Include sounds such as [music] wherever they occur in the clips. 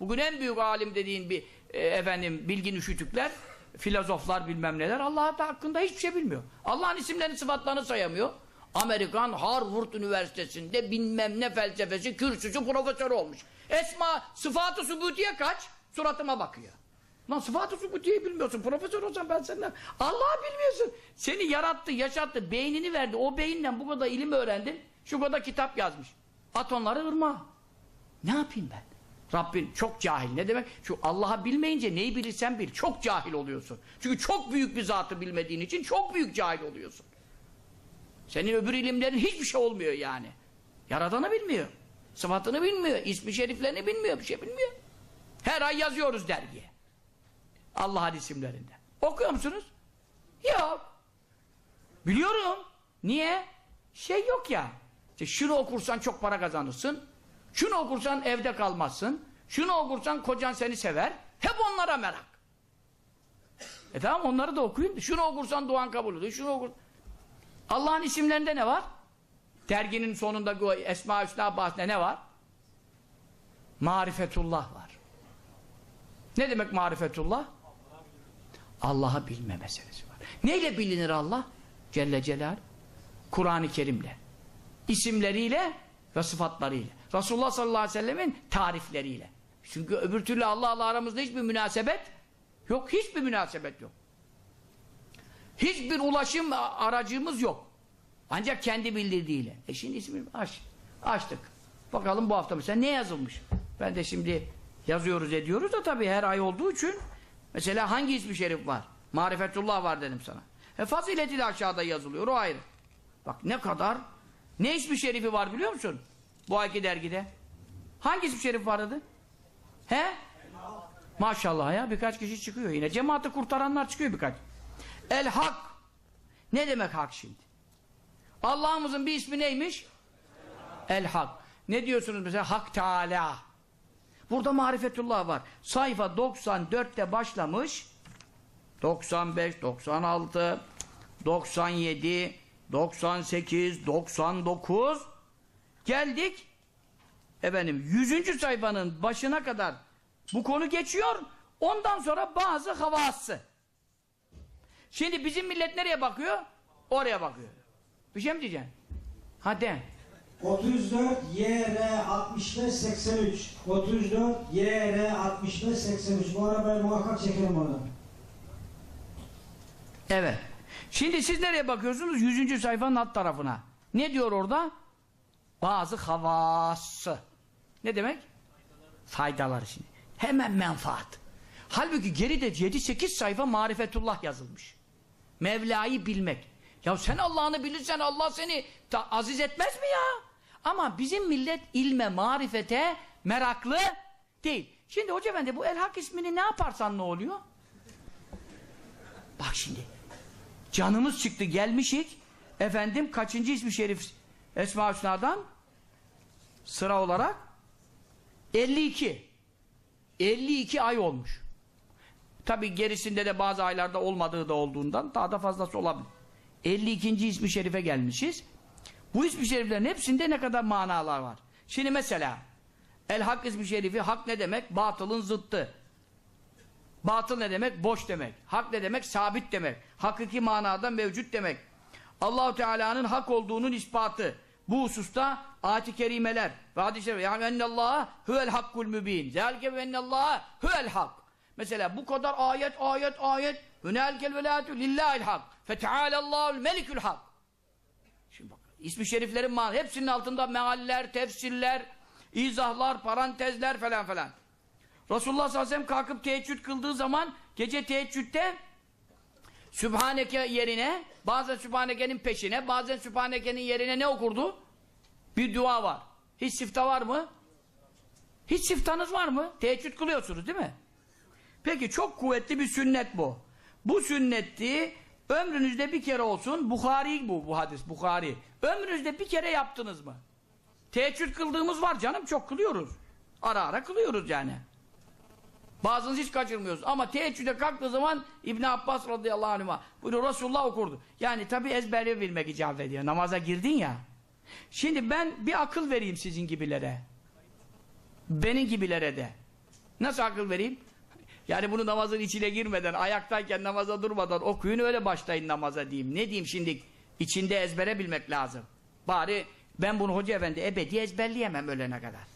Bugün en büyük alim dediğin bir e, efendim bilgin üşütükler, filozoflar bilmem neler Allah da hakkında hiçbir şey bilmiyor. Allah'ın isimlerini sıfatlarını sayamıyor. Amerikan Harvard Üniversitesi'nde bilmem ne felsefesi kürsüsü profesörü olmuş. Esma sıfatı subutiye kaç? Suratıma bakıyor. Lan sıfatı subutiyeyi bilmiyorsun. Profesör olsan ben senden. Allah'ı bilmiyorsun. Seni yarattı, yaşattı, beynini verdi. O beyinle bu kadar ilim öğrendin. Şu kadar kitap yazmış. At onları ırmağa. Ne yapayım ben? Rabbin çok cahil. Ne demek? Şu Allah'ı bilmeyince neyi bilirsen bil. Çok cahil oluyorsun. Çünkü çok büyük bir zatı bilmediğin için çok büyük cahil oluyorsun. Senin öbür ilimlerin hiçbir şey olmuyor yani. Yaradanı bilmiyor. Sıfatını bilmiyor. ismi şeriflerini bilmiyor. Bir şey bilmiyor. Her ay yazıyoruz dergiye. Allah'ın isimlerinde. Okuyor musunuz? Yok. Biliyorum. Niye? Şey yok ya. İşte şunu okursan çok para kazanırsın. Şunu okursan evde kalmazsın. Şunu okursan kocan seni sever. Hep onlara merak. E tamam onları da okuyun. Şunu okursan duan kabul olur. Şunu okur. Allah'ın isimlerinde ne var? Derginin sonunda Esma-ı Hüsna bahsinde ne var? Marifetullah var. Ne demek marifetullah? Allah'ı bilme meselesi var. Neyle bilinir Allah? Celle Celal. Kur'an-ı Kerim'le. İsimleriyle ve sıfatlarıyla. Resulullah sallallahu aleyhi ve sellemin tarifleriyle. Çünkü öbür türlü Allah'la aramızda hiçbir münasebet yok. Hiçbir münasebet yok. Hiçbir ulaşım aracımız yok. Ancak kendi bildirdiğiyle. E şimdi ismini aç. Açtık. Bakalım bu hafta mesela ne yazılmış? Ben de şimdi yazıyoruz ediyoruz da tabii her ay olduğu için mesela hangi ismi şerif var? Marifetullah var dedim sana. E fazileti de aşağıda yazılıyor o ayrı. Bak ne kadar ne ismi şerifi var biliyor musun? Bu ayki dergide. Hangi ismi şerif vardı? He? Maşallah ya birkaç kişi çıkıyor yine. Cemaati kurtaranlar çıkıyor birkaç. El Hak. Ne demek hak şimdi? Allah'ımızın bir ismi neymiş? El Hak. Ne diyorsunuz mesela? Hak Teala. Burada marifetullah var. Sayfa 94'te başlamış. 95, 96, 97, 98, 99 geldik efendim 100. sayfanın başına kadar bu konu geçiyor. Ondan sonra bazı havası. Şimdi bizim millet nereye bakıyor? Oraya bakıyor. Bir şey mi diyeceksin? Hadi. 34 YR 65 83 34 YR 65 83 bu arabayı muhakkak çekelim oradan. Evet. Şimdi siz nereye bakıyorsunuz? 100. sayfanın alt tarafına. Ne diyor orada? Bazı havası. Ne demek? Faydaları şimdi. Hemen menfaat. Halbuki geride 7-8 sayfa marifetullah yazılmış. Mevla'yı bilmek. Ya sen Allah'ını bilirsen Allah seni aziz etmez mi ya? Ama bizim millet ilme, marifete meraklı değil. Şimdi Hoca Efendi bu El Hak ismini ne yaparsan ne oluyor? Bak şimdi. Canımız çıktı gelmişik. Efendim kaçıncı ismi şerif Esma Hüsna'dan? Sıra olarak 52. 52 ay olmuş. Tabi gerisinde de bazı aylarda olmadığı da olduğundan daha da fazlası olabilir. 52. ismi şerife gelmişiz. Bu ismi şeriflerin hepsinde ne kadar manalar var. Şimdi mesela El Hak ismi şerifi hak ne demek? Batılın zıttı. Batıl ne demek? Boş demek. Hak ne demek? Sabit demek. Hakiki manada mevcut demek. Allahu Teala'nın hak olduğunun ispatı. Bu hususta ayet-i kerimeler ve hadis-i. Yani ennallaha huvel hakkul mübin. Zelke ve ennallaha huvel hak. Mesela bu kadar ayet ayet ayet. Hünelkel velayetü lillahil hak. Fetealallahul melikül hak. Şimdi bak. İsmi şeriflerin man hepsinin altında mealler, tefsirler, izahlar, parantezler falan falan. Resulullah sallallahu aleyhi ve sellem kalkıp teheccüd kıldığı zaman gece teheccüdde Sübhaneke yerine bazen Sübhaneke'nin peşine bazen Sübhaneke'nin yerine ne okurdu? Bir dua var. Hiç sifta var mı? Hiç siftanız var mı? Teheccüd kılıyorsunuz değil mi? Peki çok kuvvetli bir sünnet bu. Bu sünnetti ömrünüzde bir kere olsun Bukhari bu bu hadis Bukhari. Ömrünüzde bir kere yaptınız mı? Teheccüd kıldığımız var canım çok kılıyoruz. Ara ara kılıyoruz yani. Bazınız hiç kaçırmıyoruz. Ama teheccüde kalktığı zaman İbn Abbas radıyallahu anh'a bunu Resulullah okurdu. Yani tabi ezberle bilmek icap ediyor. Namaza girdin ya. Şimdi ben bir akıl vereyim sizin gibilere. Benim gibilere de. Nasıl akıl vereyim? Yani bunu namazın içine girmeden, ayaktayken namaza durmadan okuyun öyle başlayın namaza diyeyim. Ne diyeyim şimdi? İçinde ezbere bilmek lazım. Bari ben bunu hoca efendi ebedi ezberleyemem ölene kadar.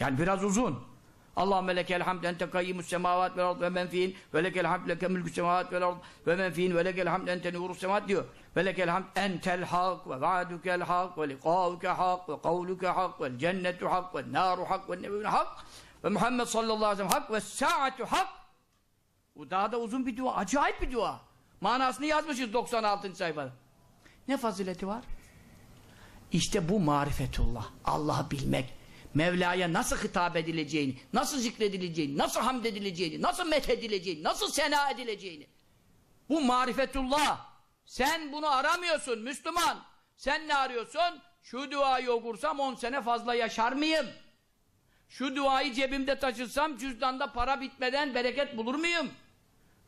Yani biraz uzun. Allahümme lekel hamd ente kayyimus semavat vel ard ve men fihin ve lekel hamd leke mülkü semavat vel ard ve men fihin ve lekel hamd ente nurus semavat diyor. Ve lekel hamd entel hak ve va'dukel hak ve liqa'uke hak ve kavluke hak ve cennetu hak ve naru hak ve nebiyyun hak ve Muhammed sallallahu aleyhi ve sellem hak ve saatu hak. Bu daha da uzun bir dua. Acayip bir dua. Manasını yazmışız 96. sayfada. Ne fazileti var? İşte bu marifetullah. Allah'ı bilmek. Mevla'ya nasıl hitap edileceğini, nasıl zikredileceğini, nasıl hamd edileceğini, nasıl methedileceğini, nasıl sena edileceğini. Bu marifetullah. Sen bunu aramıyorsun Müslüman. Sen ne arıyorsun? Şu duayı okursam 10 sene fazla yaşar mıyım? Şu duayı cebimde taşırsam cüzdanda para bitmeden bereket bulur muyum?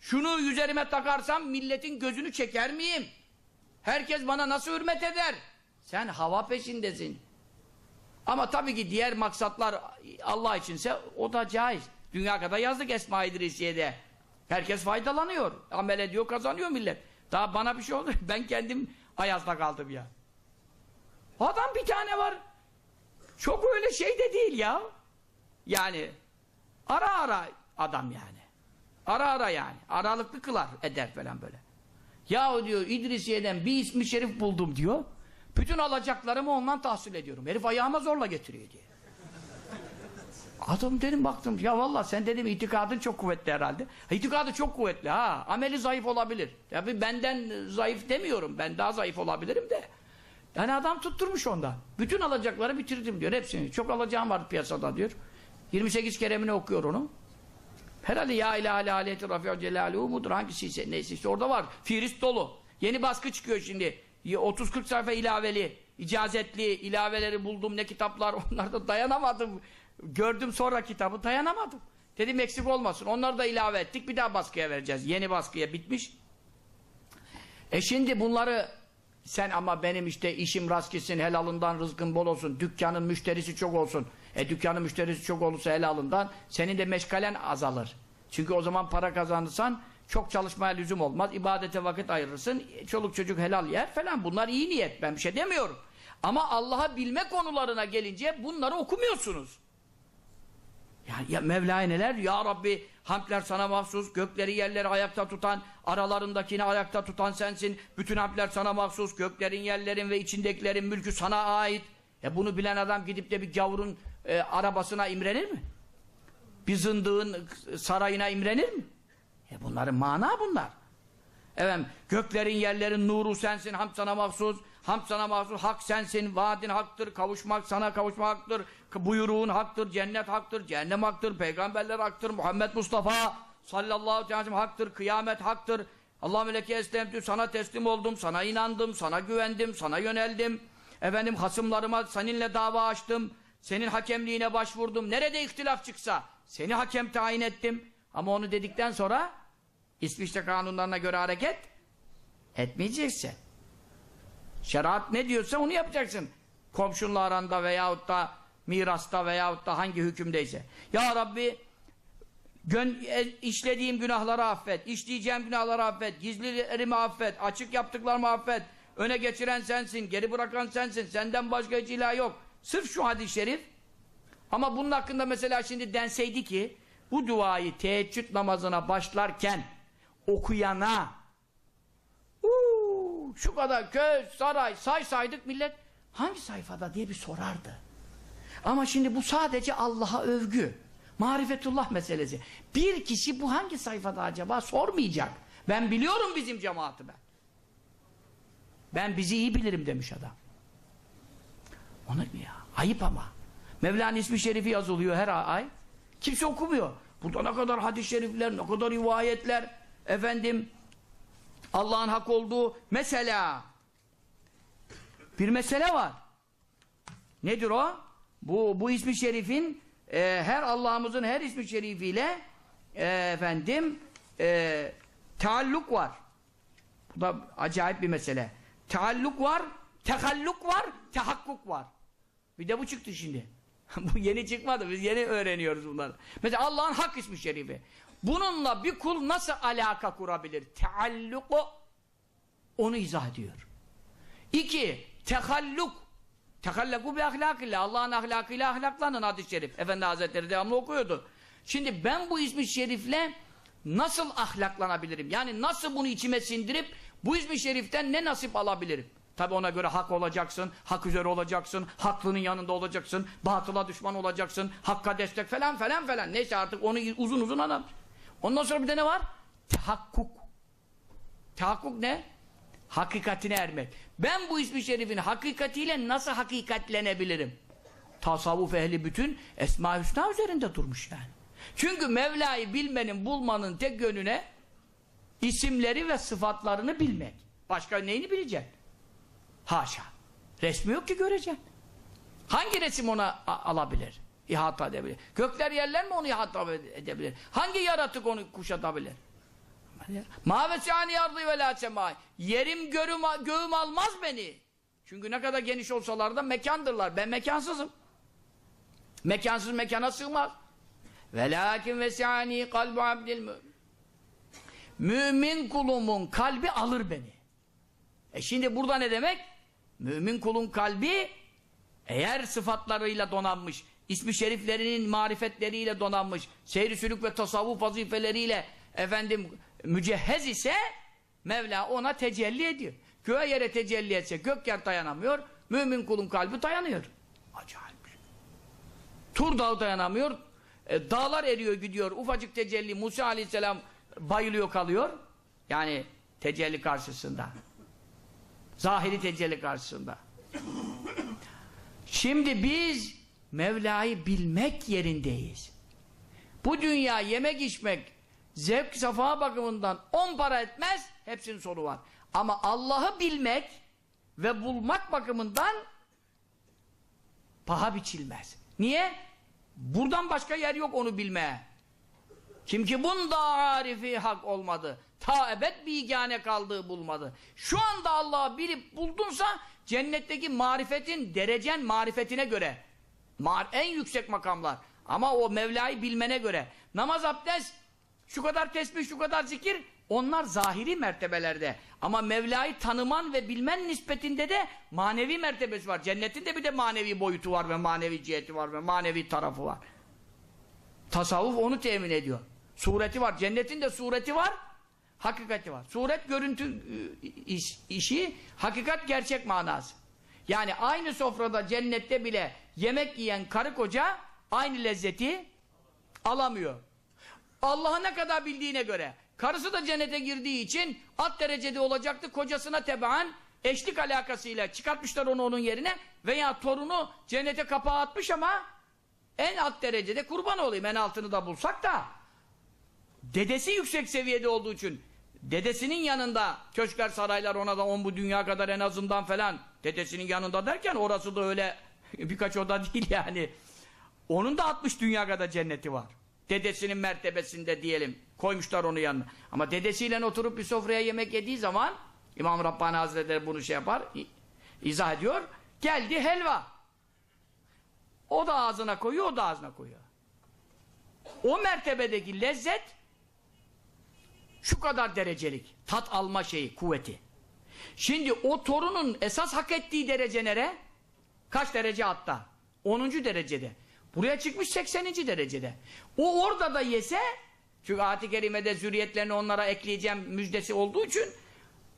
Şunu üzerime takarsam milletin gözünü çeker miyim? Herkes bana nasıl hürmet eder? Sen hava peşindesin. Ama tabii ki diğer maksatlar Allah içinse o da caiz. Dünya kadar yazdık Esma İdrisiye'de. Herkes faydalanıyor. Amel ediyor, kazanıyor millet. Daha bana bir şey oldu. [laughs] Ben kendim ayazda kaldım ya. Adam bir tane var. Çok öyle şey de değil ya. Yani ara ara adam yani. Ara ara yani. Aralıklı kılar eder falan böyle. Yahu diyor İdrisiye'den bir ismi şerif buldum diyor. Bütün alacaklarımı ondan tahsil ediyorum. Herif ayağıma zorla getiriyor diye. Adam dedim baktım ya valla sen dedim itikadın çok kuvvetli herhalde. Ha, İtikadı çok kuvvetli ha. Ameli zayıf olabilir. Tabi benden zayıf demiyorum. Ben daha zayıf olabilirim de. Yani adam tutturmuş onda. Bütün alacakları bitirdim diyor hepsini. Çok alacağım var piyasada diyor. 28 keremini okuyor onu. Herhalde ya ilahe aleyhi rafi'u celaluhu mudur hangisiyse neyse işte orada var. Firist dolu. Yeni baskı çıkıyor şimdi. 30-40 sayfa ilaveli, icazetli ilaveleri buldum ne kitaplar [laughs] onlarda dayanamadım. Gördüm sonra kitabı dayanamadım. Dedim eksik olmasın. Onları da ilave ettik. Bir daha baskıya vereceğiz. Yeni baskıya bitmiş. E şimdi bunları sen ama benim işte işim rast gitsin, helalından rızkın bol olsun, dükkanın müşterisi çok olsun. E dükkanın müşterisi çok olursa helalından senin de meşgalen azalır. Çünkü o zaman para kazanırsan çok çalışmaya lüzum olmaz. İbadete vakit ayırırsın. Çoluk çocuk helal yer falan. Bunlar iyi niyet. Ben bir şey demiyorum. Ama Allah'a bilme konularına gelince bunları okumuyorsunuz. Ya, ya Mevla'ya neler? Ya Rabbi hamdler sana mahsus, gökleri yerleri ayakta tutan, aralarındakini ayakta tutan sensin. Bütün hamdler sana mahsus, göklerin yerlerin ve içindekilerin mülkü sana ait. E bunu bilen adam gidip de bir gavurun e, arabasına imrenir mi? Bir zındığın sarayına imrenir mi? E bunların mana bunlar. Efendim, göklerin yerlerin nuru sensin, hamd sana mahsus, hamd sana mahsus, hak sensin, vaadin haktır, kavuşmak sana kavuşmak haktır, buyruğun haktır, cennet haktır, cehennem haktır, peygamberler haktır, Muhammed Mustafa sallallahu aleyhi ve sellem haktır, kıyamet haktır. Allah meleki eslemtü, sana teslim oldum, sana inandım, sana güvendim, sana yöneldim. Efendim hasımlarıma seninle dava açtım, senin hakemliğine başvurdum. Nerede ihtilaf çıksa seni hakem tayin ettim. Ama onu dedikten sonra İsviçre kanunlarına göre hareket etmeyeceksin. Şeriat ne diyorsa onu yapacaksın. Komşunla aranda veyahut da mirasta veyahut da hangi hükümdeyse. Ya Rabbi gön e, işlediğim günahları affet, işleyeceğim günahları affet, gizlilerimi affet, açık yaptıklarımı affet. Öne geçiren sensin, geri bırakan sensin. Senden başka hiç ilah yok. Sırf şu hadis-i şerif. Ama bunun hakkında mesela şimdi denseydi ki bu duayı teheccüd namazına başlarken okuyana uuu, şu kadar köy, saray, say saydık millet hangi sayfada diye bir sorardı. Ama şimdi bu sadece Allah'a övgü. Marifetullah meselesi. Bir kişi bu hangi sayfada acaba sormayacak. Ben biliyorum bizim cemaati ben. Ben bizi iyi bilirim demiş adam. Onu ya ayıp ama. Mevla'nın ismi şerifi yazılıyor her ay. Kimse okumuyor. Burada ne kadar hadis-i şerifler, ne kadar rivayetler. Efendim Allah'ın hak olduğu mesela bir mesele var. Nedir o? Bu, bu ismi şerifin e, her Allah'ımızın her ismi şerifiyle e, efendim e, taalluk var. Bu da acayip bir mesele. Taalluk var, tehalluk var, tehakkuk var. Bir de bu çıktı şimdi. [laughs] Bu yeni çıkmadı. Biz yeni öğreniyoruz bunları. Mesela Allah'ın hak ismi şerifi. Bununla bir kul nasıl alaka kurabilir? Tealluku onu izah ediyor. İki, tehalluk. Tehallaku bi ahlakillah. Allah'ın ahlakıyla ahlaklanın hadis-i şerif. Efendi Hazretleri devamlı okuyordu. Şimdi ben bu ismi şerifle nasıl ahlaklanabilirim? Yani nasıl bunu içime sindirip bu ismi şeriften ne nasip alabilirim? Tabi ona göre hak olacaksın, hak üzere olacaksın, haklının yanında olacaksın, batıla düşman olacaksın, hakka destek falan falan falan. Neyse artık onu uzun uzun anlat. Ondan sonra bir de ne var? Tehakkuk. Tehakkuk ne? Hakikatine ermek. Ben bu ismi şerifin hakikatiyle nasıl hakikatlenebilirim? Tasavvuf ehli bütün Esma-i Hüsna üzerinde durmuş yani. Çünkü Mevla'yı bilmenin, bulmanın tek yönüne isimleri ve sıfatlarını bilmek. Başka neyini bileceksin? Haşa. Resmi yok ki göreceksin. Hangi resim ona alabilir? İhata edebilir. Gökler yerler mi onu ihata edebilir? Hangi yaratık onu kuşatabilir? Mavesani yardı ve la. Yerim görüm, göğüm almaz beni. Çünkü ne kadar geniş olsalar da mekandırlar. Ben mekansızım. Mekansız mekana sığmaz. Velakin vesiani kalbu abdil mümin. Mümin kulumun kalbi alır beni. E şimdi burada ne demek? Mümin kulun kalbi eğer sıfatlarıyla donanmış, ismi şeriflerinin marifetleriyle donanmış, seyri sülük ve tasavvuf vazifeleriyle efendim mücehhez ise Mevla ona tecelli ediyor. Göğe yere tecelli etse gök yer dayanamıyor, mümin kulun kalbi dayanıyor. Acayip. Tur dağı dayanamıyor, e, dağlar eriyor gidiyor, ufacık tecelli Musa aleyhisselam bayılıyor kalıyor. Yani tecelli karşısında. Zahiri tecelli karşısında. Şimdi biz Mevla'yı bilmek yerindeyiz. Bu dünya yemek içmek, zevk safa bakımından on para etmez, hepsinin sonu var. Ama Allah'ı bilmek ve bulmak bakımından paha biçilmez. Niye? Buradan başka yer yok onu bilmeye. Kim ki bunda arifi hak olmadı. Ta ebed bigane kaldığı bulmadı. Şu anda Allah'ı bilip buldunsa cennetteki marifetin, derecen marifetine göre en yüksek makamlar. Ama o Mevla'yı bilmene göre namaz, abdest, şu kadar tesbih, şu kadar zikir onlar zahiri mertebelerde. Ama Mevla'yı tanıman ve bilmen nispetinde de manevi mertebesi var. Cennetin de bir de manevi boyutu var ve manevi ciheti var ve manevi tarafı var. Tasavvuf onu temin ediyor. Sureti var. Cennetin de sureti var. Hakikati var. Suret görüntü e, iş, işi, hakikat gerçek manası. Yani aynı sofrada cennette bile yemek yiyen karı koca aynı lezzeti alamıyor. Allah'ı ne kadar bildiğine göre. Karısı da cennete girdiği için alt derecede olacaktı. Kocasına tebaan eşlik alakasıyla çıkartmışlar onu onun yerine veya torunu cennete kapağı atmış ama en alt derecede kurban olayım en altını da bulsak da dedesi yüksek seviyede olduğu için dedesinin yanında köşkler saraylar ona da on bu dünya kadar en azından falan dedesinin yanında derken orası da öyle [laughs] birkaç oda değil yani. Onun da 60 dünya kadar cenneti var. Dedesinin mertebesinde diyelim koymuşlar onu yanına. Ama dedesiyle oturup bir sofraya yemek yediği zaman İmam Rabbani Hazretleri bunu şey yapar izah ediyor geldi helva. O da ağzına koyuyor o da ağzına koyuyor. O mertebedeki lezzet şu kadar derecelik tat alma şeyi, kuvveti. Şimdi o torunun esas hak ettiği derece nere? Kaç derece hatta? 10. derecede. Buraya çıkmış 80. derecede. O orada da yese çünkü ayet-i kerimede zürriyetlerini onlara ekleyeceğim müjdesi olduğu için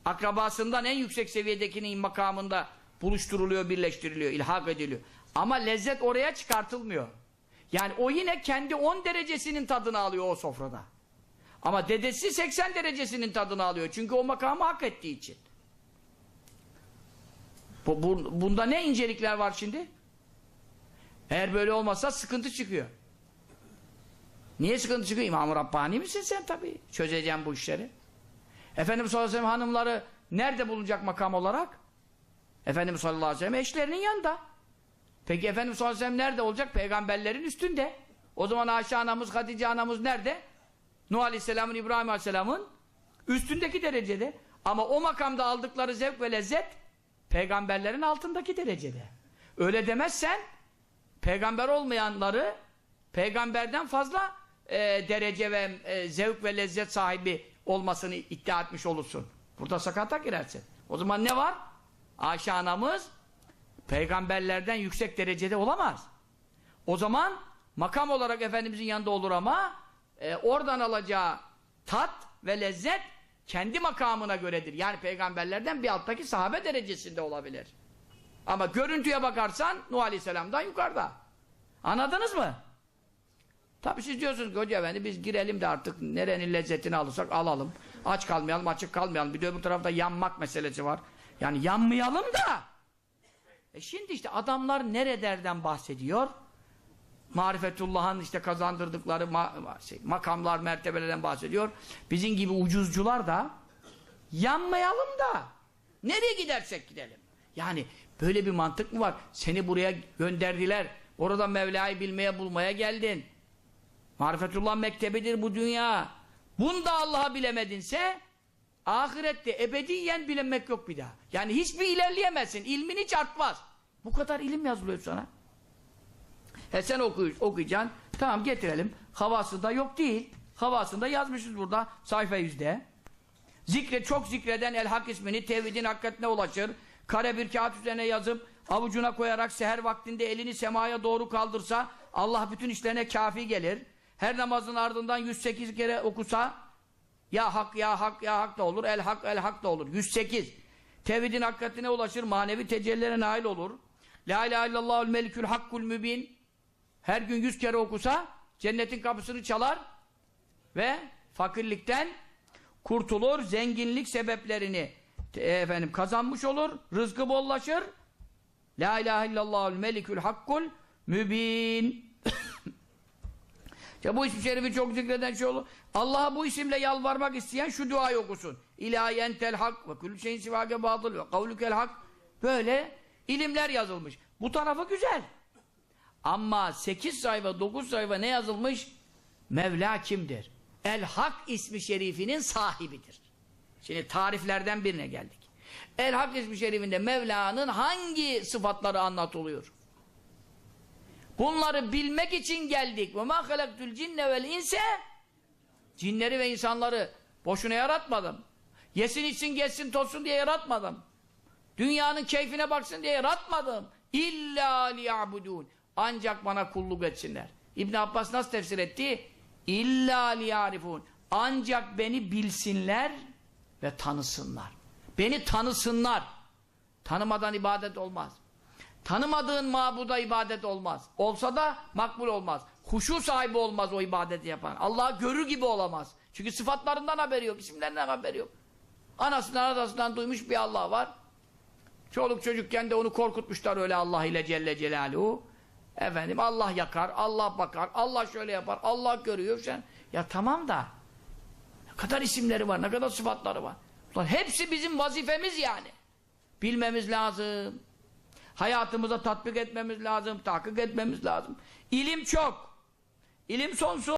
akrabasından en yüksek seviyedekinin makamında buluşturuluyor, birleştiriliyor, ilhak ediliyor. Ama lezzet oraya çıkartılmıyor. Yani o yine kendi 10 derecesinin tadını alıyor o sofrada. Ama dedesi 80 derecesinin tadını alıyor. Çünkü o makamı hak ettiği için. Bu, bu, bunda ne incelikler var şimdi? Eğer böyle olmazsa sıkıntı çıkıyor. Niye sıkıntı çıkıyor? İmam-ı Rabbani misin sen tabii? Çözeceğim bu işleri. Efendimiz sallallahu aleyhi ve sellem hanımları nerede bulunacak makam olarak? Efendimiz sallallahu aleyhi ve sellem eşlerinin yanında. Peki Efendimiz sallallahu aleyhi ve sellem nerede olacak? Peygamberlerin üstünde. O zaman Ayşe anamız, Hatice anamız nerede? Nuh Aleyhisselam'ın, İbrahim Aleyhisselam'ın üstündeki derecede. Ama o makamda aldıkları zevk ve lezzet peygamberlerin altındaki derecede. Öyle demezsen peygamber olmayanları peygamberden fazla e, derece ve e, zevk ve lezzet sahibi olmasını iddia etmiş olursun. Burada sakata girersin. O zaman ne var? Ayşe anamız peygamberlerden yüksek derecede olamaz. O zaman makam olarak Efendimizin yanında olur ama e, oradan alacağı tat ve lezzet kendi makamına göredir. Yani peygamberlerden bir alttaki sahabe derecesinde olabilir. Ama görüntüye bakarsan Nuh Aleyhisselam'dan yukarıda. Anladınız mı? Tabii siz diyorsunuz ki hoca efendi biz girelim de artık nerenin lezzetini alırsak alalım. Aç kalmayalım, açık kalmayalım. Bir de öbür tarafta yanmak meselesi var. Yani yanmayalım da. E şimdi işte adamlar nerelerden bahsediyor? Marifetullah'ın işte kazandırdıkları ma şey, makamlar, mertebelerden bahsediyor. Bizim gibi ucuzcular da yanmayalım da nereye gidersek gidelim. Yani böyle bir mantık mı var? Seni buraya gönderdiler. Orada Mevla'yı bilmeye bulmaya geldin. Marifetullah mektebidir bu dünya. Bunda Allah'ı bilemedinse ahirette ebediyen bilemek yok bir daha. Yani hiçbir ilerleyemezsin. İlmin hiç artmaz. Bu kadar ilim yazılıyor sana. He sen okuy okuyacaksın. Tamam getirelim. Havası da yok değil. Havasında yazmışız burada sayfa yüzde. Zikre çok zikreden El Hak ismini tevhidin hakikatine ulaşır. Kare bir kağıt üzerine yazıp avucuna koyarak seher vaktinde elini semaya doğru kaldırsa Allah bütün işlerine kafi gelir. Her namazın ardından 108 kere okusa ya hak ya hak ya hak da olur. El hak el hak da olur. 108. Tevhidin hakikatine ulaşır. Manevi tecellilere nail olur. La ilahe illallahul melikül hakkul mübin. Her gün 100 kere okusa cennetin kapısını çalar ve fakirlikten kurtulur, zenginlik sebeplerini e, efendim kazanmış olur, rızkı bollaşır. La ilahe illallahul melikül hakkul mübin. [coughs] İşte bu isim şerifi çok zikreden şey olur. Allah'a bu isimle yalvarmak isteyen şu duayı okusun. İlahi entel hak ve kulü şeyin sivâge batıl ve kavlükel hak. Böyle ilimler yazılmış. Bu tarafı güzel. Ama 8 sayfa 9 sayfa ne yazılmış? Mevla kimdir? El Hak ismi şerifinin sahibidir. Şimdi tariflerden birine geldik. El Hak ismi şerifinde Mevla'nın hangi sıfatları anlatılıyor? Bunları bilmek için geldik. Ve ma halaktul cinne vel inse Cinleri ve insanları boşuna yaratmadım. Yesin içsin geçsin tozsun diye yaratmadım. Dünyanın keyfine baksın diye yaratmadım. İlla liya'budun. Ancak bana kulluk etsinler. İbn Abbas nasıl tefsir etti? İlla liya'rifun. Ancak beni bilsinler ve tanısınlar. Beni tanısınlar. Tanımadan ibadet olmaz. Tanımadığın mabuda ibadet olmaz. Olsa da makbul olmaz. Huşu sahibi olmaz o ibadeti yapan. Allah'ı görür gibi olamaz. Çünkü sıfatlarından haberi yok, isimlerinden haberi yok. Anasından adasından duymuş bir Allah var. Çoluk çocukken de onu korkutmuşlar öyle Allah ile Celle Celaluhu. Efendim Allah yakar, Allah bakar, Allah şöyle yapar, Allah görüyor. Sen. Ya tamam da ne kadar isimleri var, ne kadar sıfatları var. Ulan hepsi bizim vazifemiz yani. Bilmemiz lazım. Hayatımıza tatbik etmemiz lazım, tahkik etmemiz lazım. İlim çok. İlim sonsuz.